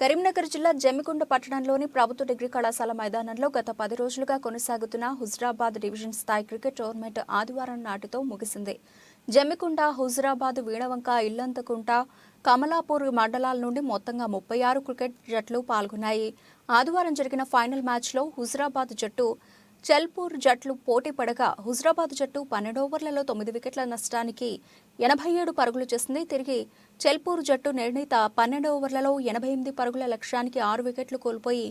కరీంనగర్ జిల్లా జమ్మికుంట పట్టణంలోని ప్రభుత్వ డిగ్రీ కళాశాల మైదానంలో గత పది రోజులుగా కొనసాగుతున్న హుజరాబాద్ డివిజన్ స్థాయి క్రికెట్ టోర్నమెంట్ ఆదివారం నాటితో ముగిసింది. జమ్మికుంట హుజరాబాద్ వీణవంక ఇల్లంతకుంట కమలాపూర్ మండలాల నుండి మొత్తంగా ముప్పై ఆరు క్రికెట్ జట్లు పాల్గొన్నాయి. ఆదివారం జరిగిన ఫైనల్ మ్యాచ్లో హుజరాబాద్ జట్టు చెల్పూర్ జట్లు పోటీ పడగా హుజరాబాద్ జట్టు పన్నెండు ఓవర్లలో తొమ్మిది వికెట్ల నష్టానికి ఎనభై ఏడు పరుగులు చేసింది. తిరిగి చెల్పూర్ జట్టు నిర్ణీత పన్నెండు ఓవర్లలో ఎనభై ఎనిమిది పరుగుల లక్ష్యానికి ఆరు వికెట్లు కోల్పోయి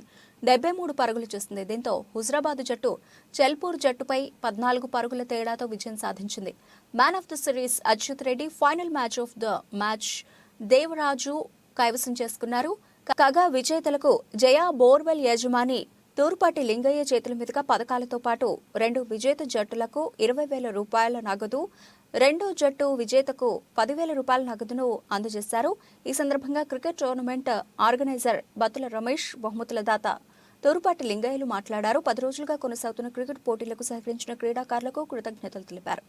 డెబ్బై మూడు పరుగులు చేసింది. దీంతో హుజరాబాద్ జట్టు చెల్పూర్ జట్టుపై పద్నాలుగు పరుగుల తేడాతో విజయం సాధించింది. Man of the series Achyut Reddy final match of the match Devaraju కైవసం చేసుకున్నారు. కాగా విజేతలకు జయా బోర్వెల్ యజమాని తూర్పాటి లింగయ్య చేతుల మీదుగా పథకాలతో పాటు రెండు విజేత జట్టులకు ఇరవై వేల రూపాయల నగదు రెండో జట్టు విజేతకు పదివేల రూపాయల నగదును అందజేశారు. ఈ సందర్భంగా cricket tournament organiser Battula Ramesh బహుమతుల దాత తూరుపాటి లింగయ్యలు మాట్లాడారు. పది రోజులుగా కొనసాగుతున్న క్రికెట్ పోటీలకు సహకరించిన క్రీడాకారులకు కృతజ్ఞతలు తెలిపారు.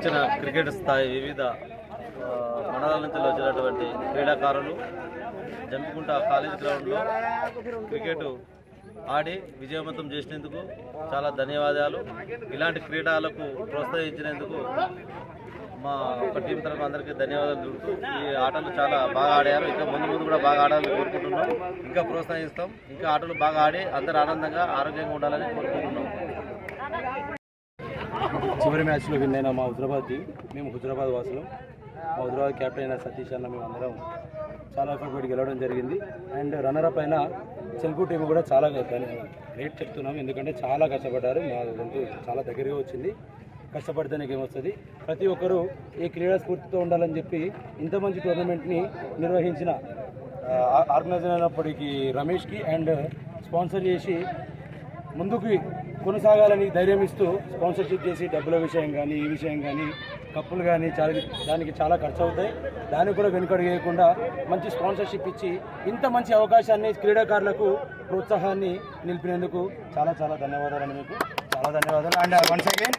వచ్చిన క్రికెట్ స్థాయి వివిధ మండలాల నుంచి వచ్చినటువంటి క్రీడాకారులు జంపికుంట కాలేజ్ గ్రౌండ్లో క్రికెట్ ఆడి విజయవంతం చేసినందుకు చాలా ధన్యవాదాలు. ఇలాంటి క్రీడలకు ప్రోత్సహించినందుకు మా ఒక టీం తరఫు అందరికీ ధన్యవాదాలు చెబుతూ ఈ ఆటలు చాలా బాగా ఆడారు. ఇంకా ముందు ముందు కూడా బాగా ఆడాలని కోరుకుంటున్నాం. ఇంకా ప్రోత్సహిస్తాం. ఇంకా ఆటలు బాగా ఆడి అందరూ ఆనందంగా ఆరోగ్యంగా ఉండాలని కోరుకుంటున్నాం. చివరి మ్యాచ్లో విన్ అయిన మా హుజరాబాద్ టీం మేము హుజరాబాద్ వాసులం. మా హుజరాబాద్ క్యాప్టెన్ అయిన సతీష్ అన్న మేము అందరం చాలా ఎఫర్ట్ పెట్టి గెలవడం జరిగింది. అండ్ రన్నరప్ అయిన చెల్పు టీం కూడా చాలా గ్రేట్ చెప్తున్నాం. ఎందుకంటే చాలా కష్టపడ్డారు. మా గొంతు చాలా దగ్గరగా వచ్చింది. కష్టపడితేనే గేమ్ వస్తుంది. ప్రతి ఒక్కరూ ఈ క్రీడా స్ఫూర్తితో ఉండాలని చెప్పి ఇంత మంచి టోర్నమెంట్ని నిర్వహించిన ఆర్గనైజర్ అయినప్పటికీ రమేష్కి అండ్ స్పాన్సర్ చేసి ముందుకు కొనసాగాలని ధైర్యం ఇస్తూ స్పాన్సర్షిప్ చేసి డబ్బుల విషయం కానీ ఈ విషయం కానీ కప్పులు కానీ చాలా దానికి చాలా ఖర్చు అవుతాయి దానికి కూడా వెనుకడు వేయకుండా మంచి స్పాన్సర్షిప్ ఇచ్చి ఇంత మంచి అవకాశాన్ని క్రీడాకారులకు ప్రోత్సాహాన్ని నిలిపినందుకు చాలా చాలా ధన్యవాదాలు మీకు. చాలా ధన్యవాదాలు. And once again